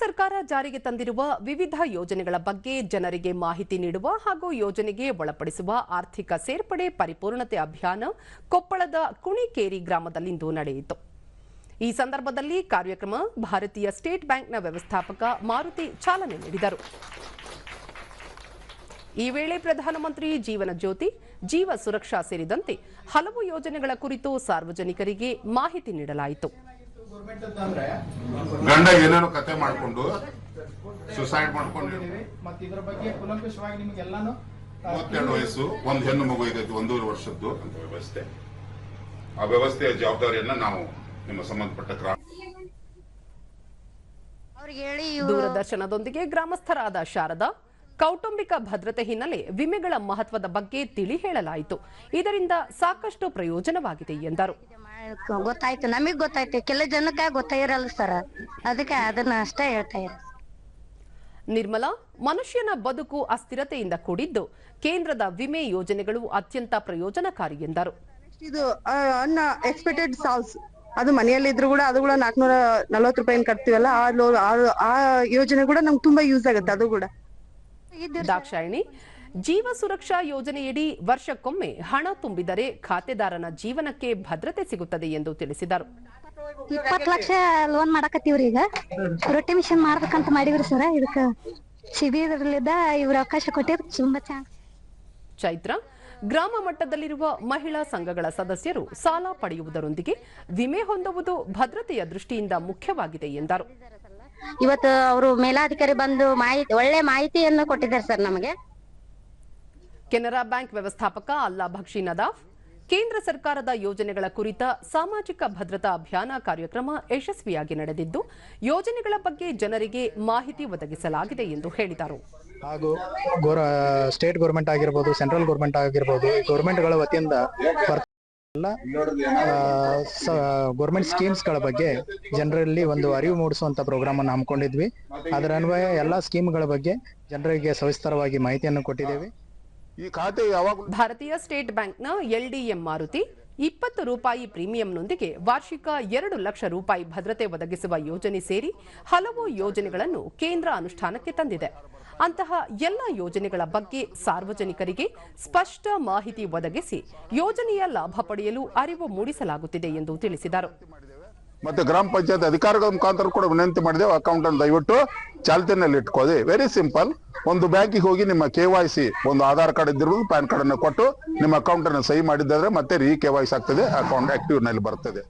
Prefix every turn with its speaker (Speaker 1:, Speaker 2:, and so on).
Speaker 1: ಸರ್ಕಾರ ಜಾರಿಗೆ ತಂದಿರುವ ವಿವಿಧ ಯೋಜನೆಗಳ ಬಗ್ಗೆ ಜನರಿಗೆ ಮಾಹಿತಿ ನೀಡುವ ಹಾಗೂ ಯೋಜನೆಗೆ ಒಳಪಡಿಸುವ ಆರ್ಥಿಕ ಸೇರ್ಪಡೆ ಪರಿಪೂರ್ಣತೆ ಅಭಿಯಾನ ಕೊಪ್ಪಳದ ಕುಣಿಕೇರಿ ಗ್ರಾಮದಲ್ಲಿಂದು ನಡೆಯಿತು. ಈ ಸಂದರ್ಭದಲ್ಲಿ ಕಾರ್ಯಕ್ರಮ ಭಾರತೀಯ ಸ್ಟೇಟ್ ಬ್ಯಾಂಕ್ನ ವ್ಯವಸ್ಥಾಪಕ ಮಾರುತಿ ಚಾಲನೆ ನೀಡಿದರು. ಈ ವೇಳೆ ಪ್ರಧಾನಮಂತ್ರಿ ಜೀವನ ಜ್ಯೋತಿ, ಜೀವ ಸುರಕ್ಷಾ ಸೇರಿದಂತೆ ಹಲವು ಯೋಜನೆಗಳ ಕುರಿತು ಸಾರ್ವಜನಿಕರಿಗೆ ಮಾಹಿತಿ ನೀಡಲಾಯಿತು.
Speaker 2: ಗಂಡ ಏನೇನೋ ಕತೆ ಮಾಡ್ಕೊಂಡು ಸುಸೈಡ್ ಮಾಡ್ಕೊಂಡು
Speaker 3: ಮತ್ತೆ ಇದ್ರ ಬಗ್ಗೆ ಕುಲಂಕುಷವಾಗಿ ನಿಮ್ಗೆಲ್ಲಾನು
Speaker 2: ಮೂವತ್ತೆರಡು ವಯಸ್ಸು ಒಂದ್ ಹೆಣ್ಣು ಮಗು ಇದೆ ಒಂದೂವರೆ ವರ್ಷದ್ದು ಅಂತ ವ್ಯವಸ್ಥೆ. ಆ ವ್ಯವಸ್ಥೆಯ ಜವಾಬ್ದಾರಿಯನ್ನ ನಾವು ನಿಮ್ಮ ಸಂಬಂಧಪಟ್ಟ ಕ್ರಮ
Speaker 4: ಅವ್ರಿಗೆ ಹೇಳಿ ಇವ್ರು
Speaker 1: ದೂರದರ್ಶನದೊಂದಿಗೆ ಗ್ರಾಮಸ್ಥರಾದ ಶಾರದಾ ಕೌಟುಂಬಿಕ ಭದ್ರತೆ ಹಿನ್ನೆಲೆ ವಿಮೆಗಳ ಮಹತ್ವದ ಬಗ್ಗೆ ತಿಳಿ ಹೇಳಲಾಯಿತು. ಇದರಿಂದ ಸಾಕಷ್ಟು ಪ್ರಯೋಜನವಾಗಿದೆ ಎಂದರು.
Speaker 4: ಗೊತ್ತಾಯ್ತು. ನಮಗ್ ಗೊತ್ತಾಯ್ತು. ಕೆಲ ಜನಕ್ಕ ಗೊತ್ತಾಗಿರಲ್ಲ ಸರ್. ಅದಕ್ಕೆ ಅದನ್ನ ಅಷ್ಟೇ ಹೇಳ್ತಾ ಇರ
Speaker 1: ನಿರ್ಮಲಾ ಮನುಷ್ಯನ ಬದುಕು ಅಸ್ಥಿರತೆಯಿಂದ ಕೂಡಿದ್ದು ಕೇಂದ್ರದ ವಿಮೆ ಯೋಜನೆಗಳು ಅತ್ಯಂತ ಪ್ರಯೋಜನಕಾರಿ ಎಂದರು.
Speaker 5: ಇದು ಅನ್ನ ಎಕ್ಸ್ಪೆಕ್ಟೆಡ್ ಸಾಲ್ಸ್ ಅದು ಮನೆಯಲ್ಲಿ ಇದ್ರು ಕೂಡ ಅದು ಕೂಡ ನಾಲ್ಕನೂರ ನಲ್ವತ್ತು ರೂಪಾಯಿ ಕಟ್ತೀವಲ್ಲ ಆ ಲೋ- ಆ- ಆ ಯೋಜನೆ ಕೂಡ ನಮ್ಗೆ ತುಂಬಾ ಯೂಸ್ ಆಗುತ್ತೆ ಅದು ಕೂಡ.
Speaker 1: ದಾಕ್ಷಾಯಿಣಿ ಜೀವ ಸುರಕ್ಷಾ ಯೋಜನೆಯಡಿ ವರ್ಷಕ್ಕೊಮ್ಮೆ ಹಣ ತುಂಬಿದರೆ ಖಾತೆದಾರನ ಜೀವನಕ್ಕೆ ಭದ್ರತೆ ಸಿಗುತ್ತದೆ ಎಂದು ತಿಳಿಸಿದರು.
Speaker 4: ಇಪ್ಪತ್ತು ಲಕ್ಷ ಲೋನ್ ಮಾಡಕತ್ತೀವ್ರಿ ಈಗ. ರೊಟ್ಟಿ ಮಿಷನ್ ಮಾಡ್ಬೇಕಂತ ಮಾಡಿವ್ರಿ ಸರ್ ಇದಕ್ಕ ಶಿಬಿರಲಿದ್ದ ಇವ್ರ ಅವಕಾಶ ಕೊಟ್ಟಿರ್ ತುಂಬಾ
Speaker 1: ಚೈತ್ರ ಗ್ರಾಮ ಮಟ್ಟದಲ್ಲಿರುವ ಮಹಿಳಾ ಸಂಘಗಳ ಸದಸ್ಯರು ಸಾಲ ಪಡೆಯುವುದರೊಂದಿಗೆ ವಿಮೆ ಹೊಂದುವುದು ಭದ್ರತೆಯ ದೃಷ್ಟಿಯಿಂದ ಮುಖ್ಯವಾಗಿದೆ ಎಂದರು.
Speaker 4: ಇವತ್ತು ಅವರು ಮೇಲಾಧಿಕಾರಿ ಬಂದು ಮಾಹಿತಿ ಒಳ್ಳೆ ಮಾಹಿತಿಯನ್ನು ಕೊಟ್ಟಿದ್ದಾರೆ ಸರ್ ನಮಗೆ.
Speaker 1: ಕೆನರಾ ಬ್ಯಾಂಕ್ ವ್ಯವಸ್ಥಾಪಕ ಅಲ್ಲಾ ಭಕ್ಷಿ ನದಾಫ್, ಕೇಂದ್ರ ಸರ್ಕಾರದ ಯೋಜನೆಗಳ ಕುರಿತ ಸಾಮಾಜಿಕ ಭದ್ರತಾ ಅಭಿಯಾನ ಕಾರ್ಯಕ್ರಮ ಯಶಸ್ವಿಯಾಗಿ ನಡೆದಿದ್ದು, ಯೋಜನೆಗಳ ಬಗ್ಗೆ ಜನರಿಗೆ ಮಾಹಿತಿ ಒದಗಿಸಲಾಗಿದೆ ಎಂದು ಹೇಳಿದರು.
Speaker 6: ಹಾಗೂ ಸ್ಟೇಟ್ ಗೌರ್ಮೆಂಟ್ ಆಗಿರ್ಬೋದು, ಸೆಂಟ್ರಲ್ ಗೌರ್ಮೆಂಟ್ ಆಗಿರ್ಬೋದು ಗೌರ್ಮೆಂಟ್ಗಳ ವತಿಯಿಂದ ಎಲ್ಲ ಗೌರ್ಮೆಂಟ್ ಸ್ಕೀಮ್ಸ್ಗಳ ಬಗ್ಗೆ ಜನರಲ್ಲಿ ಒಂದು ಅರಿವು ಮೂಡಿಸುವಂತ ಪ್ರೋಗ್ರಾಮ್ ಅನ್ನು ಹಮ್ಮಿಕೊಂಡಿದ್ವಿ. ಅದರ ಅನ್ವಯ ಎಲ್ಲ ಸ್ಕೀಮ್ಗಳ ಬಗ್ಗೆ ಜನರಿಗೆ ಸವಿಸ್ತಾರವಾಗಿ ಮಾಹಿತಿಯನ್ನು ಕೊಟ್ಟಿದ್ದೇವೆ.
Speaker 2: ಈ ಖಾತೆ ಯಾವಾಗ
Speaker 1: ಭಾರತೀಯ ಸ್ಟೇಟ್ ಬ್ಯಾಂಕ್ನ ಎಲ್ಡಿಎಂ ಮಾರುತಿ ಇಪ್ಪತ್ತು ರೂಪಾಯಿ ಪ್ರೀಮಿಯಂನೊಂದಿಗೆ ವಾರ್ಷಿಕ ಎರಡು ಲಕ್ಷ ರೂಪಾಯಿ ಭದ್ರತೆ ಒದಗಿಸುವ ಯೋಜನೆ ಸೇರಿ ಹಲವು ಯೋಜನೆಗಳನ್ನು ಕೇಂದ್ರ ಅನುಷ್ಠಾನಕ್ಕೆ ತಂದಿದೆ. ಅಂತಹ ಎಲ್ಲ ಯೋಜನೆಗಳ ಬಗ್ಗೆ ಸಾರ್ವಜನಿಕರಿಗೆ ಸ್ಪಷ್ಟ ಮಾಹಿತಿ ಒದಗಿಸಿ ಯೋಜನೆಯ ಲಾಭ ಪಡೆಯಲು ಅರಿವು ಮೂಡಿಸಲಾಗುತ್ತಿದೆ ಎಂದು ತಿಳಿಸಿದರು.
Speaker 2: ಮತ್ತೆ ಗ್ರಾಮ ಪಂಚಾಯತ್ ಅಧಿಕಾರಿಗಳ ಮುಖಾಂತರ ಕೂಡ ವಿನಂತಿ ಮಾಡಿದೆವು. ಅಕೌಂಟ್ ಅನ್ನು ದಯವಿಟ್ಟು ಚಾಲ್ತಿನಲ್ಲಿ ಇಟ್ಕೋದಿ ವೆರಿ ಸಿಂಪಲ್ ಒಂದು ಬ್ಯಾಂಕಿಗೆ ಹೋಗಿ ನಿಮ್ಮ ಕೆ ವೈ ಸಿ ಒಂದು ಆಧಾರ್ ಕಾರ್ಡ್ ಇದ್ದಿರೋದು ಪ್ಯಾನ್ ಕಾರ್ಡ್ ಅನ್ನು ಕೊಟ್ಟು ನಿಮ್ಮ ಅಕೌಂಟ್ ಅನ್ನು ಸಹಿ ಮಾಡಿದ್ರೆ ಮತ್ತೆ ರೀ ಕೆ ವೈ ಸಿ ಆಗ್ತದೆ. ಅಕೌಂಟ್ ಆಕ್ಟಿವ್ನಲ್ಲಿ ಬರ್ತದೆ.